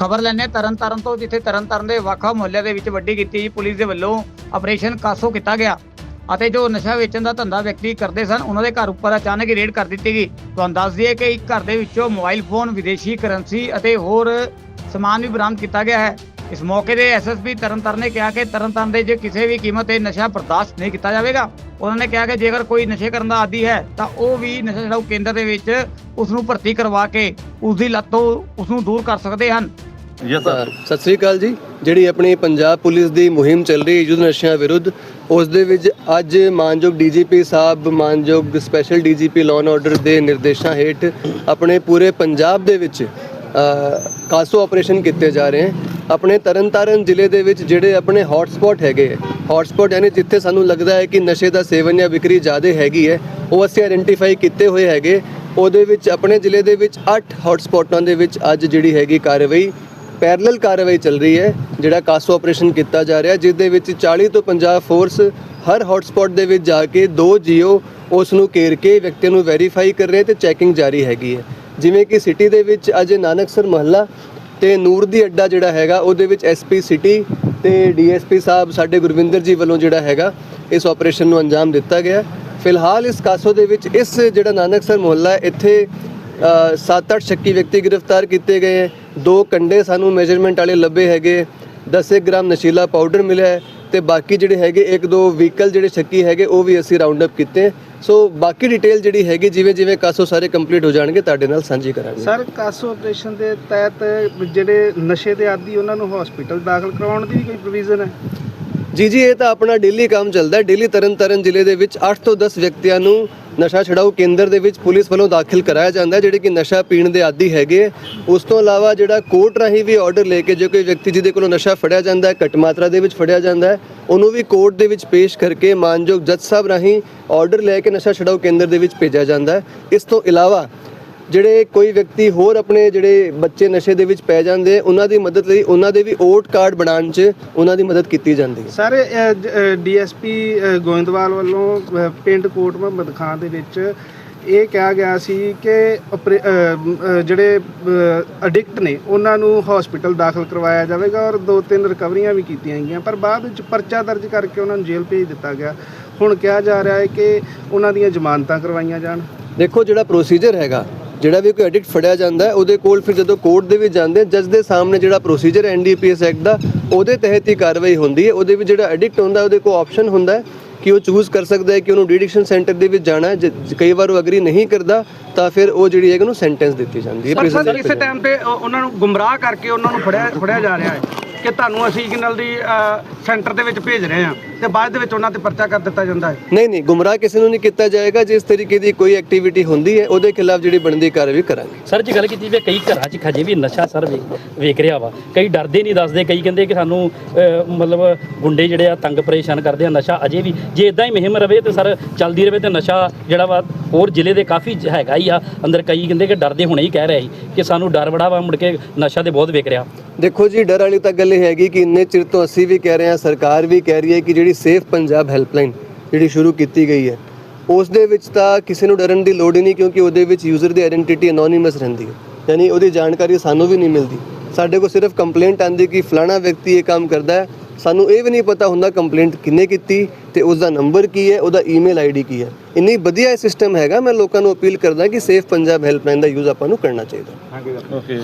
ਖਬਰ ਲੈਣੇ ਤਰਨਤਾਰਨ ਤੋਂ ਜਿੱਥੇ ਤਰਨਤਾਰਨ ਦੇ ਵੱਖ-ਵੱਖ ਮੁਹੱਲਿਆਂ ਦੇ ਵਿੱਚ ਵੱਡੀ ਕੀਤੀ ਪੁਲਿਸ ਦੇ ਵੱਲੋਂ ਆਪਰੇਸ਼ਨ ਕਾਸੋ ਕੀਤਾ ਗਿਆ ਅਤੇ ਜੋ ਨਸ਼ਾ ਵੇਚਣ ਦਾ ਧੰਦਾ ਵਿਅਕਤੀ ਕਰਦੇ ਸਨ, ਉਹਨਾਂ ਦੇ ਘਰ ਉੱਪਰ ਅਚਾਨਕ ਹੀ ਰੇਡ ਕਰ ਦਿੱਤੀ ਗਈ। ਤੁਹਾਨੂੰ ਦੱਸ ਦਈਏ ਕਿ ਇੱਕ ਘਰ ਦੇ ਵਿੱਚੋਂ ਮੋਬਾਈਲ ਫੋਨ, ਵਿਦੇਸ਼ੀ ਕਰੰਸੀ ਅਤੇ ਹੋਰ ਸਮਾਨ ਵੀ ਬਰਾਮਦ ਕੀਤਾ ਗਿਆ ਹੈ। ਇਸ ਮੌਕੇ ਤੇ ਐਸਐਸਪੀ ਤਰਨਤਾਰਨ ਨੇ ਕਿਹਾ ਕਿ ਤਰਨਤਾਰਨ ਦੇ ਜੇ ਕਿਸੇ ਵੀ ਕੀਮਤ ਤੇ ਨਸ਼ਾ ਬਰਦਾਸ਼ਤ ਨਹੀਂ ਕੀਤਾ ਜਾਵੇਗਾ, ਉਹਨਾਂ ਨੇ ਕਿਹਾ ਕਿ ਜੇਕਰ ਕੋਈ ਨਸ਼ੇ ਕਰਨ ਦਾ ਆਦੀ ਹੈ, ਤਾਂ ਉਹ ਵੀ ਨਸ਼ਾ ਛਡਾਊ ਕੇਂਦਰ ਦੇ ਵਿੱਚ ਉਸ ਨੂੰ ਭਰਤੀ ਕਰਵਾ ਕੇ ਉਸ ਦੀ ਲੱਤ ਤੋਂ ਉਸ ਨੂੰ ਦੂਰ ਕਰ ਸਕਦੇ ਹਨ। ਯੈਸ ਸਰ ਸਤਿ ਸ੍ਰੀ ਅਕਾਲ ਜੀ। ਜਿਹੜੀ ਆਪਣੀ ਪੰਜਾਬ ਪੁਲਿਸ ਦੀ ਮੁਹਿੰਮ ਚੱਲ ਰਹੀ ਹੈ ਯੁੱਧ ਨਸ਼ਿਆਂ ਵਿਰੁੱਧ, ਉਸ ਦੇ ਵਿੱਚ ਅੱਜ ਮਾਨਯੋਗ ਡੀਜੀਪੀ ਸਾਹਿਬ, ਮਾਨਯੋਗ special DGP law and order ਦੇ ਨਿਰਦੇਸ਼ਾਂ ਹੇਠ ਆਪਣੇ ਪੂਰੇ ਪੰਜਾਬ ਦੇ ਵਿੱਚ ਕਾਸੋ ਆਪਰੇਸ਼ਨ ਕੀਤੇ ਜਾ ਰਹੇ ਹਨ। ਆਪਣੇ ਤਰਨਤਾਰਨ ਜ਼ਿਲ੍ਹੇ ਦੇ ਵਿੱਚ ਜਿਹੜੇ ਆਪਣੇ ਹੌਟਸਪੌਟ ਹੈਗੇ ਹੌਟਸਪੌਟ ਯਾਨੀ ਜਿੱਥੇ ਸਾਨੂੰ ਲੱਗਦਾ ਹੈ ਕਿ ਨਸ਼ੇ ਦਾ ਸੇਵਨ ਜਾਂ ਵਿਕਰੀ ਜ਼ਿਆਦਾ ਹੈਗੀ ਹੈ, ਉਹ ਅਸੀਂ ਆਇਡੈਂਟੀਫਾਈ ਕੀਤੇ ਹੋਏ ਹੈਗੇ। ਉਹਦੇ ਵਿੱਚ ਆਪਣੇ ਜ਼ਿਲ੍ਹੇ ਦੇ ਵਿੱਚ 8 ਹੌਟਸਪੌਟਾਂ ਦੇ ਵਿੱਚ ਅੱਜ ਜਿਹੜੀ ਹੈਗੀ ਕਾਰਵਾਈ ਪੈਰਲਲ ਕਾਰਵਾਈ ਚੱਲ ਰਹੀ ਹੈ, ਜਿਹੜਾ ਕਾਸੋ ਆਪਰੇਸ਼ਨ ਕੀਤਾ ਜਾ ਰਿਹਾ ਜਿਸ ਦੇ ਵਿੱਚ 40 ਤੋਂ 50 ਫੋਰਸ ਹਰ ਹੌਟਸਪੌਟ ਦੇ ਵਿੱਚ ਜਾ ਕੇ ਦੋ ਜੀਓ ਉਸ ਨੂੰ ਘੇਰ ਕੇ ਵਿਅਕਤੀਆਂ ਨੂੰ ਵੈਰੀਫਾਈ ਕਰ ਰਹੇ ਤੇ ਚੈਕਿੰਗ ਜਾਰੀ ਹੈਗੀ ਹੈ। ਜਿਵੇਂ ਕਿ ਸਿਟੀ ਦੇ ਵਿੱਚ ਅਜੇ ਨਾਨਕਸਰ ਮਹੱਲਾ ਤੇ ਨੂਰ ਦੀ ਅੱਡਾ ਜਿਹੜਾ ਹੈਗਾ, ਉਹਦੇ ਵਿੱਚ ਐਸਪੀ ਸਿਟੀ ਤੇ ਡੀਐਸਪੀ ਸਾਹਿਬ ਸਾਡੇ ਗੁਰਵਿੰਦਰ ਜੀ ਵੱਲੋਂ ਜਿਹੜਾ ਹੈਗਾ, ਇਸ ਆਪਰੇਸ਼ਨ ਨੂੰ ਅੰਜਾਮ ਦਿੱਤਾ ਗਿਆ। ਫਿਲਹਾਲ ਇਸ ਕਾਸੋ ਦੇ ਵਿੱਚ ਇਸ ਜਿਹੜਾ ਨਾਨਕਸਰ ਮੁਹੱਲਾ ਇੱਥੇ ਅ, ਸੱਤ ਅੱਠ ਸ਼ੱਕੀ ਵਿਅਕਤੀ ਗ੍ਰਿਫਤਾਰ ਕੀਤੇ ਗਏ ਦੋ ਕੰਡੇ ਸਾਨੂੰ ਮੈਜ਼ਰਮੈਂਟ ਵਾਲੇ ਲੱਭੇ ਹੈਗੇ। 10 ਗ੍ਰਾਮ ਨਸ਼ੀਲਾ ਪਾਊਡਰ ਮਿਲਿਆ ਹੈ ਤੇ ਬਾਕੀ ਜਿਹੜੇ ਹੈਗੇ ਇੱਕ ਦੋ ਵਹੀਕਲ ਜਿਹੜੇ ਸ਼ੱਕੀ ਹੈਗੇ ਉਹ ਵੀ ਅਸੀਂ ਰਾਉਂਡ ਅਪ ਕੀਤੇ। ਸੋ ਬਾਕੀ ਡਿਟੇਲ ਜਿਹੜੀ ਹੈਗੀ ਜਿਵੇਂ ਜਿਵੇਂ ਕਾਸੋ ਸਾਰੇ ਕੰਪਲੀਟ ਹੋ ਜਾਣਗੇ ਤੁਹਾਡੇ ਨਾਲ ਸਾਂਝੀ ਕਰਾਂਗੇ। ਸਰ ਕਾਸੋ ਆਪਰੇਸ਼ਨ ਦੇ ਤਹਿਤ ਜਿਹੜੇ ਨਸ਼ੇ ਦੇ ਆਦੀ ਉਹਨਾਂ ਨੂੰ ਹਸਪੀਟਲ ਦਾਖਲ ਕਰਾਉਣ ਦੀ ਵੀ ਕੋਈ ਪ੍ਰੋਵੀਜ਼ਨ ਹੈ? ਜੀ ਜੀ, ਇਹ ਤਾਂ ਆਪਣਾ ਡੇਲੀ ਕੰਮ ਚੱਲਦਾ ਡੇਲੀ ਤਰਨ ਤਾਰਨ ਜ਼ਿਲ੍ਹੇ ਦੇ ਵਿੱਚ 8 ਤੋਂ 10 ਵਿਅਕਤੀਆਂ ਨੂੰ ਨਸ਼ਾ ਛਡਾਊ ਕੇਂਦਰ ਦੇ ਵਿੱਚ ਪੁਲਿਸ ਵੱਲੋਂ ਦਾਖਲ ਕਰਾਇਆ ਜਾਂਦਾ ਜਿਹੜੇ ਕਿ ਨਸ਼ਾ ਪੀਣ ਦੇ ਆਦੀ ਹੈਗੇ ਉਸ ਤੋਂ ਇਲਾਵਾ ਜਿਹੜਾ ਕੋਰਟ ਰਾਹੀਂ ਵੀ ਆਰਡਰ ਲੈ ਕੇ ਜੇ ਕੋਈ ਵਿਅਕਤੀ ਜਿਹਦੇ ਕੋਲੋਂ ਨਸ਼ਾ ਫੜਿਆ ਜਾਂਦਾ ਹੈ ਘੱਟ ਮਾਤਰਾ ਦੇ ਵਿੱਚ ਫੜਿਆ ਜਾਂਦਾ ਹੈ, ਉਹਨੂੰ ਵੀ ਕੋਰਟ ਦੇ ਵਿੱਚ ਪੇਸ਼ ਕਰਕੇ ਮਾਨਯੋਗ ਜੱਜ ਸਾਹਿਬ ਰਾਹੀਂ ਆਰਡਰ ਲੈ ਕੇ ਨਸ਼ਾ ਛਡਾਊ ਕੇਂਦਰ ਦੇ ਵਿੱਚ ਭੇਜਿਆ ਜਾਂਦਾ ਹੈ। ਇਸ ਤੋਂ ਇਲਾਵਾ ਜਿਹੜੇ ਕੋਈ ਵਿਅਕਤੀ ਹੋਰ ਆਪਣੇ ਜਿਹੜੇ ਬੱਚੇ ਨਸ਼ੇ ਦੇ ਵਿੱਚ ਪੈ ਜਾਂਦੇ ਉਹਨਾਂ ਦੀ ਮਦਦ ਲਈ ਉਹਨਾਂ ਦੇ ਵੀ ਓਟ ਕਾਰਡ ਬਣਾਉਣ 'ਚ ਉਹਨਾਂ ਦੀ ਮਦਦ ਕੀਤੀ ਜਾਂਦੀ ਹੈ। ਸਰ ਡੀਐਸਪੀ ਗੋਇੰਦਵਾਲ ਵੱਲੋਂ ਪਿੰਡ ਕੋਟ ਮੁਹੰਮਦ ਖਾਨ ਦੇ ਵਿੱਚ ਇਹ ਕਿਹਾ ਗਿਆ ਸੀ ਕਿ ਜਿਹੜੇ ਐਡਿਕਟ ਨੇ ਉਹਨਾਂ ਨੂੰ ਹਸਪੀਟਲ ਦਾਖਲ ਕਰਵਾਇਆ ਜਾਵੇਗਾ ਔਰ ਦੋ ਤਿੰਨ ਰਿਕਵਰੀਆਂ ਵੀ ਕੀਤੀਆਂ ਗਈਆਂ। ਪਰ ਬਾਅਦ ਵਿੱਚ ਪਰਚਾ ਦਰਜ ਕਰਕੇ ਉਹਨਾਂ ਨੂੰ ਜੇਲ੍ਹ ਭੇਜ ਦਿੱਤਾ ਗਿਆ। ਹੁਣ ਕਿਹਾ ਜਾ ਰਿਹਾ ਹੈ ਕਿ ਉਹਨਾਂ ਦੀਆਂ ਜ਼ਮਾਨਤਾਂ ਕਰਵਾਈਆਂ ਜਾਣ। ਦੇਖੋ ਜਿਹੜਾ ਪ੍ਰੋਸੀਜਰ ਹੈਗਾ ਜਿਹੜਾ ਵੀ ਕੋਈ ਐਡਿਕਟ ਫੜਿਆ ਜਾਂਦਾ ਹੈ ਉਹਦੇ ਕੋਲ ਫਿਰ ਜਦੋਂ ਕੋਰਟ ਦੇ ਵਿੱਚ ਜਾਂਦੇ ਜੱਜ ਦੇ ਸਾਹਮਣੇ ਜਿਹੜਾ ਪ੍ਰੋਸੀਜਰ ਐਨਡੀਪੀਐਸ ਐਕਟ ਦਾ ਉਹਦੇ ਤਹਿਤ ਹੀ ਕਾਰਵਾਈ ਹੁੰਦੀ ਹੈ। ਉਹਦੇ ਵਿੱਚ ਜਿਹੜਾ ਐਡਿਕਟ ਹੁੰਦਾ ਉਹਦੇ ਕੋਲ ਆਪਸ਼ਨ ਹੁੰਦਾ ਹੈ ਕਿ ਉਹ ਚੂਜ਼ ਕਰ ਸਕਦਾ ਹੈ ਕਿ ਉਹਨੂੰ ਡੀਡਿਕਸ਼ਨ ਸੈਂਟਰ ਦੇ ਵਿੱਚ ਜਾਣਾ ਹੈ। ਕਈ ਵਾਰ ਉਹ ਅਗਰੀ ਨਹੀਂ ਕਰਦਾ ਤਾਂ ਫਿਰ ਉਹ ਜਿਹੜੀ ਹੈਗਾ ਉਹਨੂੰ ਸੈਂਟੈਂਸ ਦਿੱਤੀ ਜਾਂਦੀ ਹੈ। ਸਰ ਵਿੱਚ। ਟਾਈਮ ਤੇ ਉਹ- ਉਹਨਾਂ ਨੂੰ ਗੁੰਮਰਾਹ ਕਰਕੇ ਉਹਨਾਂ ਨੂੰ ਫੜਿਆ ਫੜਿਆ ਜਾ ਰਿਹਾ ਹੈ ਕਿ ਤੁਹਾਨੂੰ ਅਸੀਂ ਕਿਨਲ ਦੀ ਸੈਂਟਰ ਦੇ ਵਿੱਚ ਭੇਜ ਰਹੇ ਹਾਂ। ਤੇ ਬਾਅਦ ਦੇ ਵਿੱਚ ਉਹਨਾਂ ਤੇ ਪਰਚਾ ਕਰ ਦਿੱਤਾ ਜਾਂਦਾ ਹੈ। ਨਹੀਂ ਨਹੀਂ ਗੁੰਮਰਾਹ ਕਿਸੇ ਨੂੰ ਨਹੀਂ ਕੀਤਾ ਜਾਏਗਾ ਜਿਸ ਤਰੀਕੇ ਦੀ ਕੋਈ ਐਕਟੀਵਿਟੀ ਹੁੰਦੀ ਹੈ ਉਹਦੇ ਖਿਲਾਫ ਜਿਹੜੀ ਬਣਦੀ ਕਾਰਵਾਈ ਕਰਾਂਗੇ। ਸਰ ਜੀ ਗੱਲ ਕੀਤੀ ਵੀ ਕਈ ਘਰਾਂ 'ਚ ਖਜੇ ਵੀ ਨਸ਼ਾ ਸਰ ਵੇ- ਵੇਖ ਰਿਹਾ ਵਾ। ਕਈ ਡਰਦੇ ਨਹੀਂ ਦੱਸਦੇ ਕਈ ਕਹਿੰਦੇ ਕਿ ਸਾਨੂੰ ਮਤਲਬ ਗੁੰਡੇ ਜਿਹੜੇ ਆ ਤੰਗ ਪਰੇਸ਼ਾਨ ਕਰਦੇ ਆ ਨਸ਼ਾ ਅਜੇ ਵੀ ਜੇ ਇਦਾਂ ਹੀ ਮੁਹਿੰਮ ਰਵੇ ਤੇ ਸਰ ਚੱਲਦੀ ਰਵੇ ਤੇ ਨਸ਼ਾ ਜਿਹੜਾ ਵਾ ਹੋਰ ਜ਼ਿਲ੍ਹੇ ਦੇ ਕਾਫੀ ਹੈਗਾ ਹੀ ਆ। ਅੰਦਰ ਕਈ ਕਹਿੰਦੇ ਕਿ ਡਰਦੇ ਹੁਣੇ ਹੀ ਕਹਿ ਰਹੇ ਸੀ ਕਿ ਸਾਨੂੰ ਡਰ ਬੜਾ ਵਾ ਮੁੜ ਕੇ ਨਸ਼ਾ ਤੇ ਬਹੁਤ ਵੇਖ ਰਿਹਾ। ਦੇਖੋ ਜੀ ਡਰ ਵਾਲੀ ਤਾਂ ਗੱਲ ਇਹ ਹੈਗੀ ਕਿ ਇੰਨੇ ਚਿਰ ਤੋਂ ਅਸੀਂ ਵੀ ਕਹਿ ਰਹੇ ਹਾਂ ਸਰਕਾਰ ਵੀ ਕਹਿ ਰਹੀ ਹੈ ਕਿ ਜਿਹੜੀ ਸੇਫ ਪੰਜਾਬ ਹੈਲਪਲਾਈਨ ਜਿਹੜੀ ਸ਼ੁਰੂ ਕੀਤੀ ਗਈ ਹੈ ਉਸ ਦੇ ਵਿੱਚ ਤਾਂ ਕਿਸੇ ਨੂੰ ਡਰਨ ਦੀ ਲੋੜ ਹੀ ਨਹੀਂ ਕਿਉਂਕਿ ਉਹਦੇ ਵਿੱਚ ਯੂਜ਼ਰ ਦੀ ਆਇਡੈਂਟੀਟੀ ਅਨੋਨਿਮਸ ਰਹਿੰਦੀ ਹੈ। ਯਾਨੀ ਉਹਦੀ ਜਾਣਕਾਰੀ ਸਾਨੂੰ ਵੀ ਨਹੀਂ ਮਿਲਦੀ। ਸਾਡੇ ਕੋਲ ਸਿਰਫ ਕੰਪਲੇਂਟ ਆਂਦੀ ਕਿ ਫਲਾਣਾ ਵਿਅਕਤੀ ਇਹ ਕੰਮ ਕਰਦਾ ਹੈ। ਸਾਨੂੰ ਇਹ ਵੀ ਨਹੀਂ ਪਤਾ ਹੁੰਦਾ ਕੰਪਲੇਂਟ ਕਿੰਨੇ ਕੀਤੀ ਤੇ ਉਸ ਦਾ ਨੰਬਰ ਕੀ ਹੈ, ਉਹਦਾ ਈਮੇਲ ਆਈਡੀ ਕੀ ਹੈ। ਇੰਨੀ ਵਧੀਆ ਸਿਸਟਮ ਹੈਗਾ, ਮੈਂ ਲੋਕਾਂ ਨੂੰ ਅਪੀਲ ਕਰਦਾ ਕਿ ਸੇਫ ਪੰਜਾਬ ਹੈਲਪਲਾਈਨ ਦਾ ਯੂਜ਼ ਆਪਾਂ ਨੂੰ ਕਰਨਾ ਚਾਹੀਦਾ। ਓਕੇ